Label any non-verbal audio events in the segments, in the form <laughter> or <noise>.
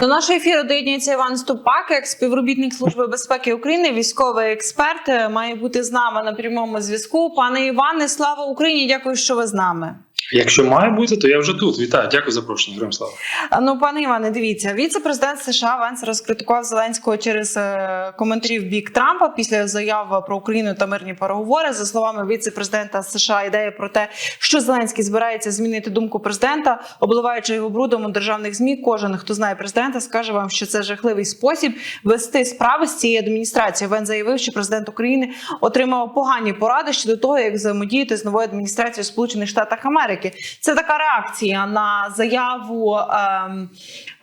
До нашого ефіру доєднується Іван Ступак, як співробітник Служби безпеки України, військовий експерт. е, Має бути з нами на прямому зв'язку. Пане Іване, слава Україні! Дякую, що ви з нами. Якщо має бути, то я вже тут. Вітаю, дякую за запрошення. Героям. Ну, пане Іване, дивіться, віце-президент США Венс розкритикував Зеленського через е, коментарі в бік Трампа після заяв про Україну та мирні переговори. За словами віце-президента США, ідея про те, що Зеленський збирається змінити думку президента, обливаючи його брудом у державних змі. Кожен, хто знає президента, скаже вам, що це жахливий спосіб вести справи з цією адміністрацією. Вен заявив, що президент України отримав погані поради щодо того, як взаємодіяти з новою адміністрацією Сполучених Штатів Америки. Це така реакція на заяву ем,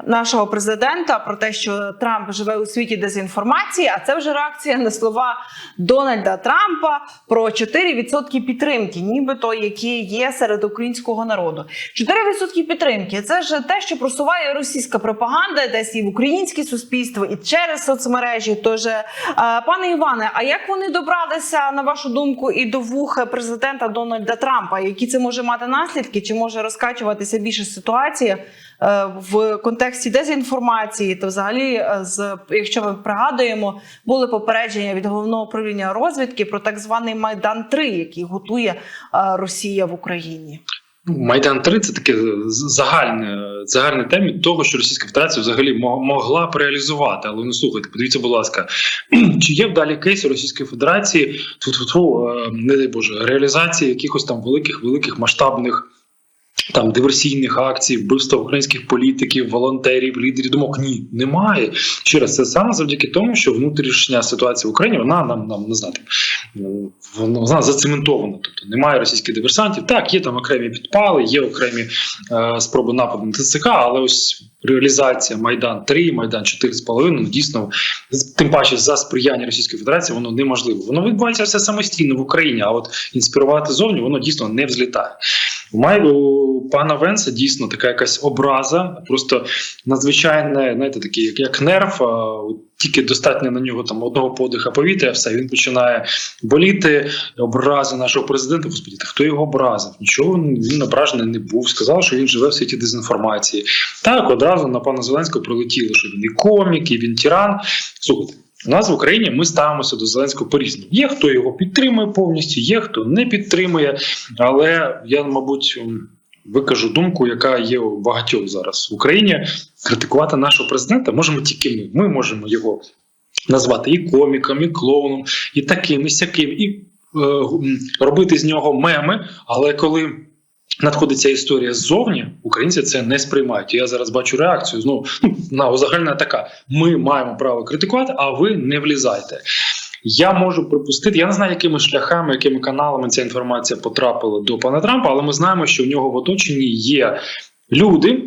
нашого президента про те, що Трамп живе у світі дезінформації. А це вже реакція на слова Дональда Трампа про 4% підтримки, нібито які є серед українського народу. 4% підтримки це ж те, що просуває російська пропаганда, десь і в українське суспільство, і через соцмережі. Тож, е, пане Іване, а як вони добралися на вашу думку і до вух президента Дональда Трампа? Які це може мати наслідки? Чи може розкачуватися більше ситуація е, в контексті дезінформації? То, взагалі, е, з якщо ми пригадуємо, були попередження від головного управління розвідки про так званий майдан 3 який готує е, Росія в Україні. Майдан 3 це таке загальне загальне темі того, що Російська Федерація взагалі мо- могла б реалізувати. Але ну слухайте, подивіться, будь ласка, <clears throat> чи є вдалі кейси Російської Федерації тьфу-тьфу-тьфу, е, не дай Боже, реалізації якихось там великих великих масштабних. Там диверсійних акцій, вбивства українських політиків, волонтерів, лідерів думок ні, немає. Ще раз, це саме завдяки тому, що внутрішня ситуація в Україні вона нам нам не знати, вона зацементована. Тобто немає російських диверсантів. Так, є там окремі підпали, є окремі е, спроби нападу на ТЦК, але ось реалізація Майдан 3, Майдан 4,5, ну дійсно тим паче за сприяння Російської Федерації, воно неможливо. Воно відбувається все самостійно в Україні, а от інспірувати зовні воно дійсно не взлітає. У пана Венса дійсно така якась образа, просто надзвичайне, знаєте, такий як, як нерв. Тільки достатньо на нього там одного подиха повітря, все він починає боліти. Образи нашого президента. Господи, та хто його образив? Нічого він ображений не був. Сказав, що він живе в світі дезінформації. Так одразу на пана Зеленського прилетіло, що він і комік, і він тиран. Слухайте. У нас в Україні ми ставимося до Зеленського по-різному. Є хто його підтримує повністю, є хто не підтримує. Але я, мабуть, викажу думку, яка є у багатьох зараз в Україні. Критикувати нашого президента можемо тільки ми. Ми можемо його назвати і коміком, і клоуном, і таким, і сяким, і е, робити з нього меми. Але коли надходить ця історія ззовні, українці це не сприймають. Я зараз бачу реакцію. Знову ну, на узагальна така: ми маємо право критикувати, а ви не влізайте. Я можу припустити, я не знаю, якими шляхами, якими каналами ця інформація потрапила до пана Трампа, але ми знаємо, що в нього в оточенні є люди.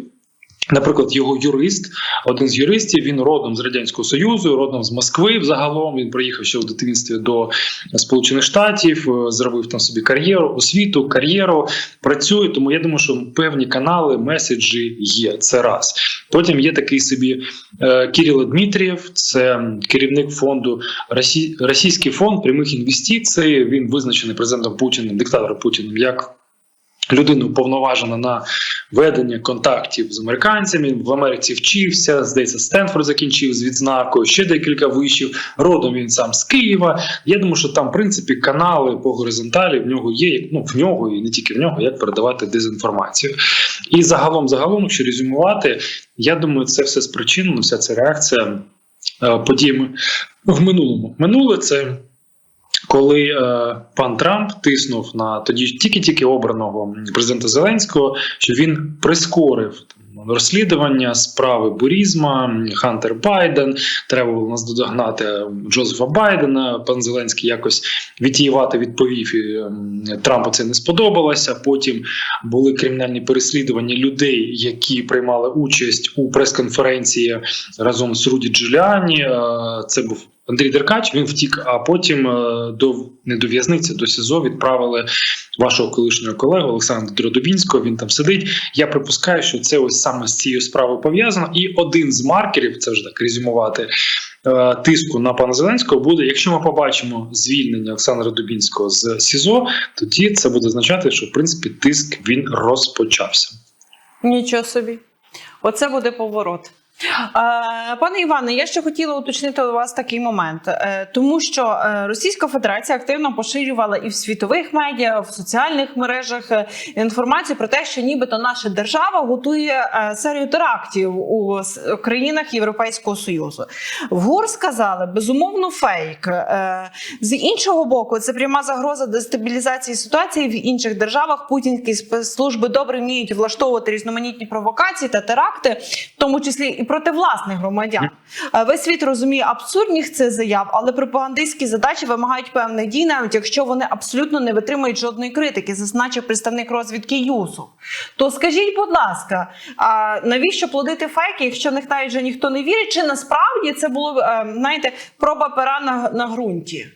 Наприклад, його юрист, один з юристів, він родом з радянського союзу, родом з Москви. Взагалом він приїхав ще в дитинстві до Сполучених Штатів, е, зробив там собі кар'єру, освіту, кар'єру, працює. Тому я думаю, що певні канали, меседжі є. Це раз. Потім є такий собі е, Кирило Дмитрієв, це керівник фонду Росі... Російський фонд прямих інвестицій. Він визначений президентом Путіним, диктатором Путіним як людина уповноважена на ведення контактів з американцями. В Америці вчився. Здається, Стенфорд закінчив з відзнакою. Ще декілька вишів. Родом він сам з Києва. Я думаю, що там, в принципі, канали по горизонталі в нього є. Ну в нього і не тільки в нього, як передавати дезінформацію. І загалом, загалом, якщо резюмувати, я думаю, це все спричинено, вся ця реакція е, подіями в минулому. Минуле це. Коли е, пан Трамп тиснув на тоді тільки-тільки обраного президента Зеленського, що він прискорив розслідування справи Бурізма, Хантер Байден, треба було нас додогнати Джозефа Байдена. Пан Зеленський якось відтіювати відповів. І, ем, Трампу це не сподобалося. Потім були кримінальні переслідування людей, які приймали участь у прес-конференції разом з Руді Джуліані. Е, Це був Андрій Деркач. Він втік, а потім е, до не до в'язниці, до СІЗО відправили вашого колишнього колегу Олександра Дубінського. Він там сидить. Я припускаю, що це ось саме з цією справою пов'язано. І один з маркерів, це вже так резюмувати. е, Тиску на пана Зеленського буде, якщо ми побачимо звільнення Олександра Дубінського з СІЗО, тоді це буде означати, що в принципі тиск він розпочався. Нічого собі. Оце буде поворот. Пане Іване, я ще хотіла уточнити у вас такий момент, Е, тому що е, Російська Федерація активно поширювала і в світових медіа, в соціальних мережах е, інформацію про те, що нібито наша держава готує серію терактів у країнах Європейського союзу. В ГУР сказали безумовно фейк. З іншого боку, це пряма загроза дестабілізації ситуації в інших державах. Путінські спецслужби добре вміють влаштовувати різноманітні провокації та теракти, в тому числі і проти власних громадян. Е, Весь світ розуміє абсурдність цих заяв, але пропагандистські задачі вимагають певних дій, навіть якщо вони абсолютно не витримують жодної критики, зазначив представник розвідки Юсуф. То скажіть, будь ласка, а навіщо плодити фейки, якщо них навіть вже ніхто не вірить? Чи насправді це було е, знаєте, проба пера на, на ґрунті?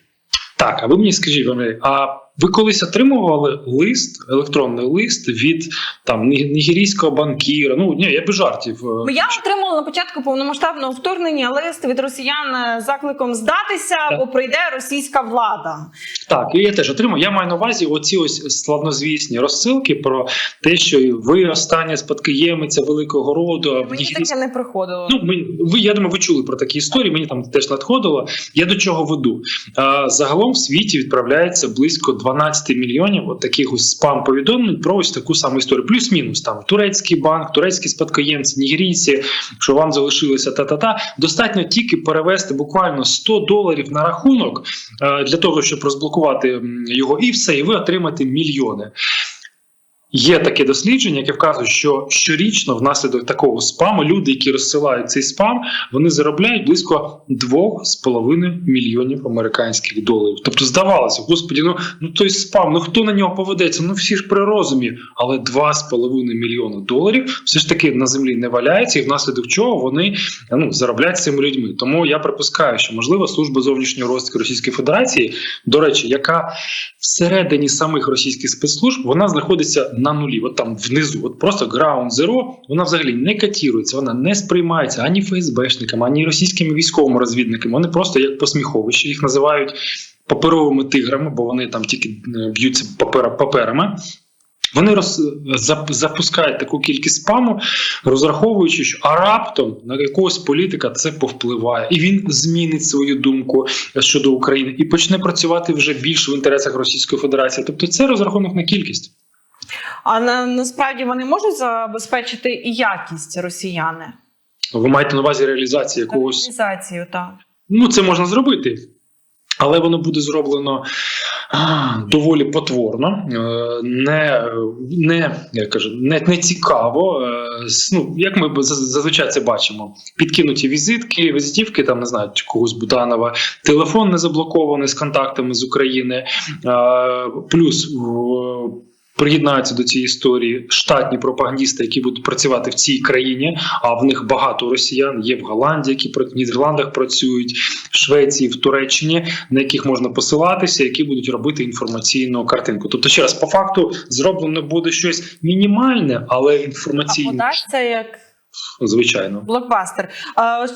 Так, а ви мені скажіть, Валерій, а ви колись отримували лист, електронний лист від там нігерійського банкіра? Ну ні, я без жартів. е, Я отримала на початку повномасштабного вторгнення лист від росіян е, з закликом здатися, Так. бо прийде російська влада. Так, і я теж отримав. Я маю на увазі оці ось славнозвісні розсилки про те, що ви остання спадкоємиця великого роду. Мені нігерійській- таке не приходило. Ну, ми, ви, я думаю, ви чули про такі історії. Мені там теж надходило. Я до чого веду? А, загалом в світі відправляється близько 12 мільйонів от таких ось спам повідомлень про ось таку саму історію. Плюс-мінус там турецький банк, турецькі спадкоємці, нігерійці, що вам залишилося та-та-та. Достатньо тільки перевести буквально 100 доларів на рахунок е, для того, щоб розблокувати його, і все, і ви отримаєте мільйони. Є таке дослідження, яке вказує, що щорічно внаслідок такого спаму люди, які розсилають цей спам, вони заробляють близько 2,5 мільйонів американських доларів. Тобто, здавалося, господі, ну ну той спам, ну хто на нього поведеться? Ну всі ж при розумі, але 2,5 мільйона доларів все ж таки на землі не валяється, і внаслідок чого вони ну заробляють цими людьми. Тому я припускаю, що можливо служба зовнішньої розвитку Російської Федерації, до речі, яка всередині самих російських спецслужб вона знаходиться на нулі, от там внизу, от просто ground zero, вона взагалі не катірується, вона не сприймається ані ФСБшниками, ані російськими військовими розвідниками. Вони просто як посміховище, їх називають паперовими тиграми, бо вони там тільки е, б'ються папера, паперами. Вони роз, зап- запускають таку кількість спаму, розраховуючи, що а раптом на якогось політика це повпливає, і він змінить свою думку щодо України і почне працювати вже більше в інтересах Російської Федерації. Тобто це розрахунок на кількість. А на, насправді вони можуть забезпечити і якість росіяни Ви маєте на увазі реалізацію якогось. Реалізацію, так. Ну, це можна зробити, але воно буде зроблено доволі потворно, е, не, не, я кажу, не, не цікаво. е, Ну, як ми зазвичай це бачимо: підкинуті візитки, візитівки, там не знаю, когось Буданова, телефон не заблокований з контактами з України, е, плюс. Приєднаються до цієї історії штатні пропагандісти, які будуть працювати в цій країні. А в них багато росіян є в Голландії, які в Нідерландах працюють, в Швеції, в Туреччині, на яких можна посилатися, які будуть робити інформаційну картинку. Тобто, ще раз по факту зроблено буде щось мінімальне, але А інформаційне подасться як звичайно. блокбастер.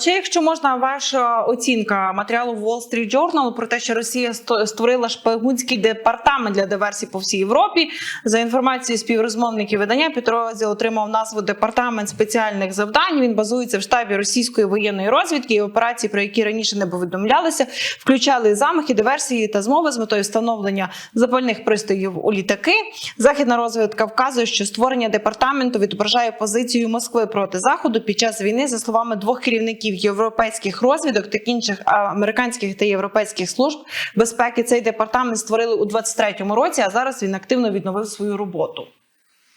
Ще, якщо можна, ваша оцінка матеріалу Wall Street Journal про те, що Росія створила шпигунський департамент для диверсій по всій Європі. За інформацією співрозмовників видання, підрозділ отримав назву Департамент спеціальних завдань. Він базується в штабі російської воєнної розвідки і операції, про які раніше не повідомлялися, включали замахи, диверсії та змови з метою встановлення запальних пристроїв у літаки. Західна розвідка вказує, що створення департаменту відображає позицію Москви проти заходу під час війни, за словами двох керівників європейських розвідок та інших американських та європейських служб безпеки. Цей департамент створили у 23-му році, а зараз він активно відновив свою роботу.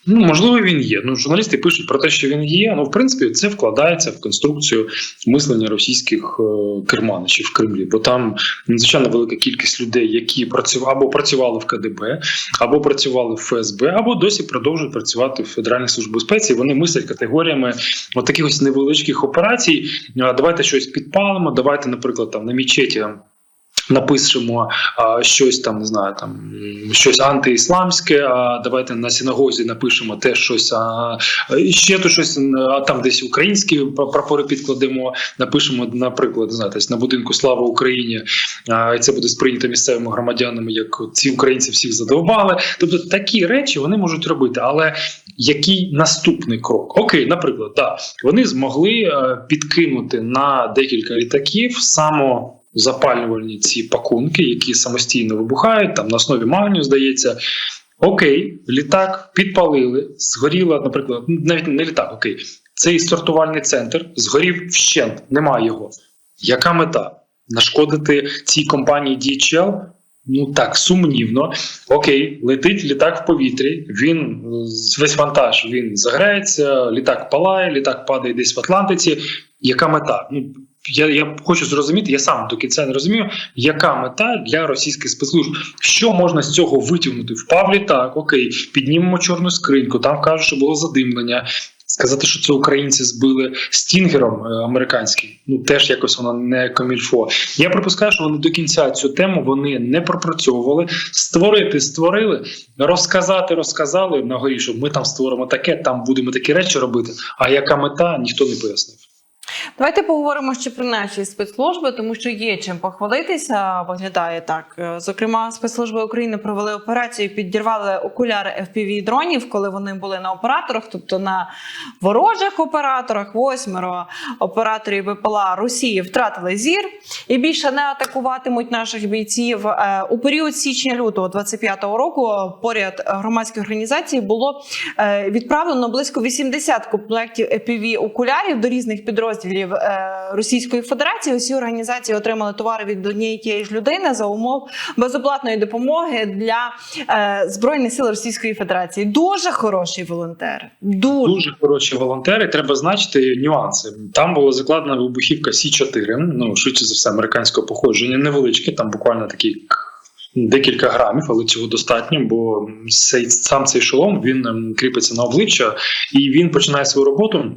Ну, можливо, він є. Ну, журналісти пишуть про те, що він є. Ну, в принципі, це вкладається в конструкцію мислення російських е, керманичів в Кремлі, бо там надзвичайно велика кількість людей, які працювали або працювали в КДБ, або працювали в ФСБ, або досі продовжують працювати в Федеральній службі безпеці. Вони мислять категоріями от таких ось невеличких операцій. Давайте щось підпалимо. Давайте, наприклад, там на мічеті. Напишемо а, щось там, не знаю, там щось антиісламське. А давайте на синагозі напишемо теж щось. А, ще то щось а там десь українські прапори підкладемо. Напишемо, наприклад, знаєте, на будинку Слава Україні. А, і це буде сприйнято місцевими громадянами, як ці українці всіх задовбали. Тобто такі речі вони можуть робити, але який наступний крок? Окей, наприклад, да, вони змогли е, підкинути на декілька літаків само. Запалювальні ці пакунки, які самостійно вибухають, там на основі магнію, здається. Окей, літак підпалили, згоріла, наприклад, ну, навіть не літак, окей, цей сортувальний центр згорів вщент, немає його. Яка мета? Нашкодити цій компанії DHL? Ну так, сумнівно. Окей, летить літак в повітрі. Він е, весь вантаж він заграється, літак палає, літак падає десь в Атлантиці. Яка мета? Ну я, я хочу зрозуміти, я сам до кінця не розумію, яка мета для російських спецслужб. Що можна з цього витягнути? Впав літак, окей, піднімемо чорну скриньку, там кажуть, що було задимлення. Сказати, що це українці збили стінгером е, американським, ну теж якось воно не комільфо. Я припускаю, що вони до кінця цю тему вони не пропрацьовували. Створити створили, розказати розказали на горі, що ми там створимо таке, там будемо такі речі робити. А яка мета ніхто не пояснив. Давайте поговоримо ще про наші спецслужби, тому що є чим похвалитися. Виглядає так. Е, Зокрема, спецслужби України провели операцію, підірвали окуляри fpv дронів, коли вони були на операторах, тобто на ворожих операторах. Восьмеро операторів БПЛА Росії втратили зір і більше не атакуватимуть наших бійців. Е, У період січня-лютого 25-го року поряд громадських організацій було е, відправлено близько 80 комплектів fpv окулярів до різних підрозділів е, Російської Федерації. Усі організації отримали товари від однієї тієї ж людини за умов безоплатної допомоги для е, збройних сил Російської Федерації. Дуже хороший волонтер. Дуже. Дуже хороші волонтери. Треба значити нюанси. Там була закладена вибухівка Сі 4 Ну швидше за все, американського походження, невеличке, там буквально такі. Декілька грамів, але цього достатньо, бо цей сам цей шолом він ем, кріпиться на обличчя і він починає свою роботу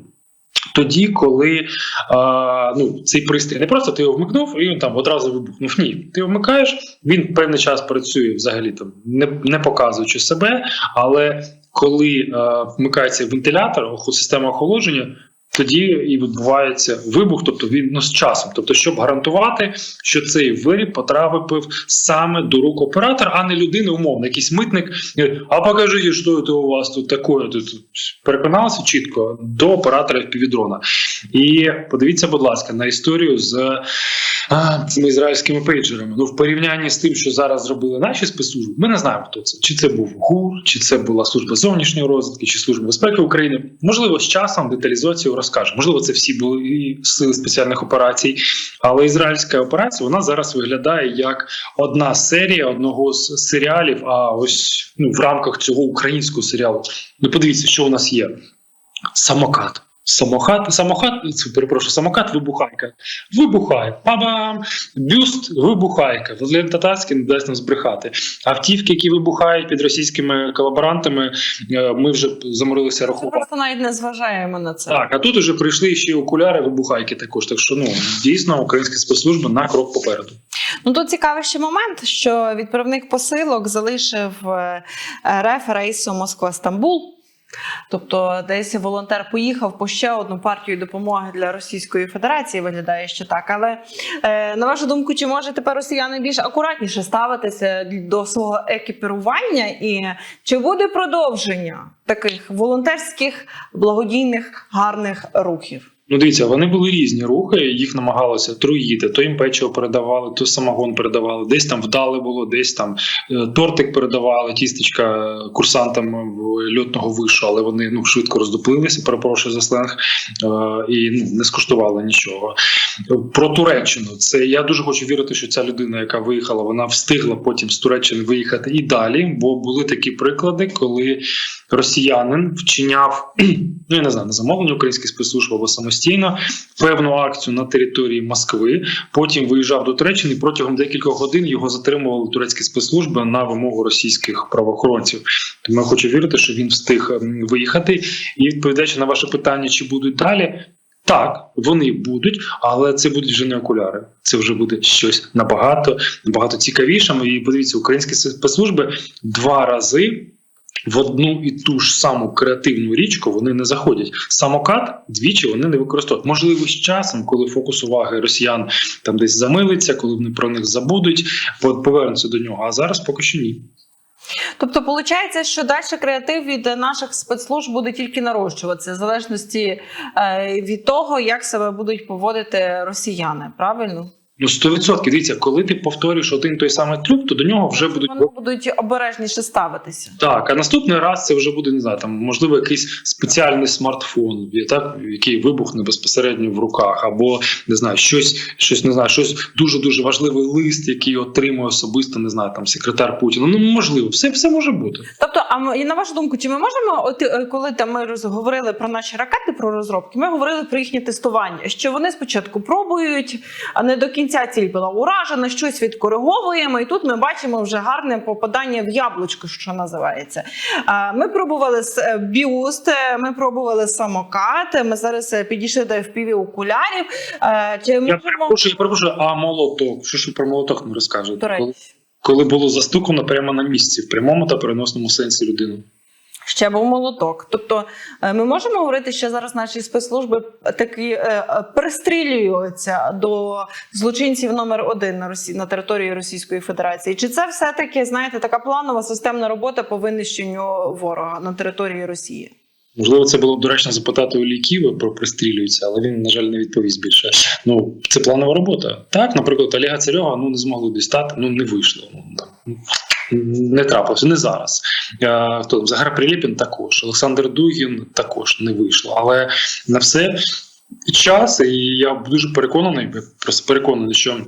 тоді, коли а, ну, цей пристрій не просто ти його вмикнув і він там одразу вибухнув. Ні, ти вмикаєш, він певний час працює взагалі там, не, не показуючи себе, але коли а, вмикається вентилятор, система охолодження. Тоді і відбувається вибух, тобто він ну, з часом. Тобто, щоб гарантувати, що цей виріб потрапив саме до рук оператора, а не людини, умовно, якийсь митник. е, А покажіть, що це у вас тут таке. Тут переконалися чітко до оператора півдрона. І подивіться, будь ласка, на історію з а, цими ізраїльськими пейджерами. Ну, в порівнянні з тим, що зараз зробили наші спецслужби, ми не знаємо, хто це. Чи це був ГУР, чи це була служба зовнішньої розвідки, чи служба безпеки України. Можливо, з часом деталізацію розкаже. Можливо, це всі були сили спеціальних операцій. Але ізраїльська операція вона зараз виглядає як одна серія одного з серіалів. А ось ну, в рамках цього українського серіалу. Ну, подивіться, що у нас є: самокат. Самокат, це, перепрошую, самокат вибухайка. Вибухає. Па-бам! Бюст вибухайка. Владлен Татарський не дасть нам збрехати. Автівки, які вибухають під російськими колаборантами, е, ми вже заморилися Ми просто навіть не зважаємо на це. Так, а тут уже прийшли ще й окуляри вибухайки також. Так що ну дійсно українська спецслужба на крок попереду. Ну тут цікавий ще момент, що відправник посилок залишив е, РФ рейсу Москва-Стамбул. Тобто, десь волонтер поїхав по ще одну партію допомоги для Російської Федерації. Виглядає, що так. Але е, на вашу думку, чи може тепер росіяни більш акуратніше ставитися до свого екіпірування, і чи буде продовження таких волонтерських благодійних гарних рухів? Ну, дивіться, вони були різні рухи, їх намагалися труїти. То їм печиво передавали, то самогон передавали. Десь там вдале було, десь там е, тортик передавали, тістечка курсантам льотного вишу, але вони ну швидко роздуплилися. Перепрошую за сленг е, і ну не скуштували нічого. Про Туреччину це я дуже хочу вірити, що ця людина, яка виїхала, вона встигла потім з Туреччини виїхати і далі. Бо були такі приклади, коли росіянин вчиняв <clears throat> ну я не знаю, на замовлення українських спецслужб або самостійно певну акцію на території Москви. Потім виїжджав до Туреччини. Протягом декількох годин його затримували турецькі спецслужби на вимогу російських правоохоронців. Тому я хочу вірити, що він встиг виїхати. І відповідаючи на ваше питання, чи будуть далі. Так, вони будуть, але це будуть вже не окуляри. Це вже буде щось набагато набагато цікавіше. І подивіться, українські спецслужби два рази в одну і ту ж саму креативну річку вони не заходять. Самокат двічі вони не використовують. Можливо, з часом, коли фокус уваги росіян там десь замилиться, коли вони про них забудуть, повернуться до нього. А зараз поки що ні. Тобто, виходить, що далі креатив від наших спецслужб буде тільки нарощуватися, в залежності е, від того, як себе будуть поводити росіяни. Правильно? Ну 100%. Дивіться, коли ти повторюєш один той самий трюк, то до нього вже будуть Вони будуть обережніше ставитися. Так, а наступний раз це вже буде не знаю, там можливо якийсь спеціальний смартфон, так який вибухне безпосередньо в руках, або не знаю, щось, щось не знаю, щось дуже дуже важливий лист, який отримує особисто, не знаю, там секретар Путіна. Ну можливо, все, все може бути. Тобто, а і на вашу думку, чи ми можемо, от е, коли там ми роз- говорили про наші ракети, про розробки, ми говорили про їхнє тестування, що вони спочатку пробують, а не до кінця ціль була уражена, щось відкориговуємо, і тут ми бачимо вже гарне попадання в яблучко, що називається. Ми пробували з е, біуст, е, ми пробували самокат. Ми зараз е, підійшли до FPV окулярів. Е, Чи Я можемо перепрошую, я перепрошую, а молоток? Що ж про молоток не розкажете? Коли, коли було застукано прямо на місці, в прямому та переносному сенсі людину. Ще був молоток. Тобто е, ми можемо говорити, що зараз наші спецслужби такі е, е, пристрілюються до злочинців номер один на Росі... на території Російської Федерації. Чи це все таки знаєте така планова системна робота по винищенню ворога на території Росії? Можливо, це було б доречно запитати у Ліківа про пристрілюється, але він, на жаль, не відповість більше. Ну, це планова робота. Так, наприклад, Олега Царьова ну не змогли дістати, ну не вийшло. Не трапилося, не зараз. Е, Хто там Загар Приліпін також, Олександр Дугін також не вийшло. Але на все час, і я дуже переконаний, просто переконаний, що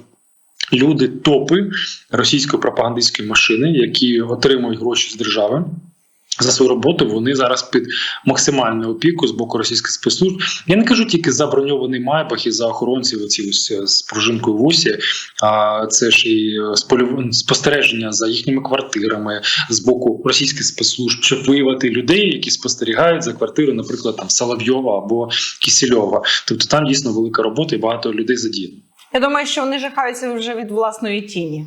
люди топи російської пропагандистської машини, які отримують гроші з держави. За свою роботу вони зараз під максимальною опікою з боку російських спецслужб. Я не кажу тільки за броньований майбах і за охоронців оці ось е, з пружинкою в усі, а це ж і е, спостереження за їхніми квартирами з боку російських спецслужб, щоб виявити людей, які спостерігають за квартирою, наприклад, там Соловйова або Кісільова. Тобто там дійсно велика робота і багато людей задіяно. Я думаю, що вони жахаються вже від власної тіні.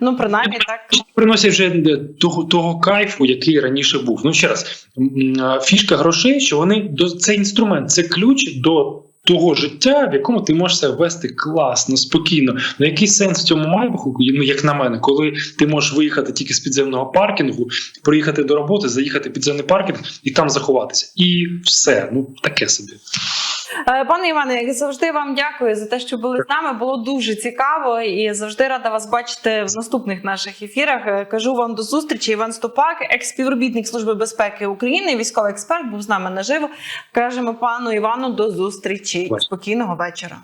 Ну, принаймні так. приносять вже е, того, того кайфу, який раніше був. Ну ще раз, фішка грошей, що вони до це інструмент, це ключ до. Того життя, в якому ти можеш себе вести класно, спокійно. Ну який сенс в цьому майбаху, ну як на мене, коли ти можеш виїхати тільки з підземного паркінгу, приїхати до роботи, заїхати в підземний паркінг і там заховатися. І все, ну таке собі. Е, Пане Іване, як завжди вам дякую за те, що були з нами. Було дуже цікаво і завжди рада вас бачити в наступних наших ефірах. Е, Кажу вам до зустрічі. Іван Ступак, екс-співробітник Служби безпеки України, військовий експерт, був з нами наживо. Кажемо пану Івану до зустрічі. Спокійного вечора.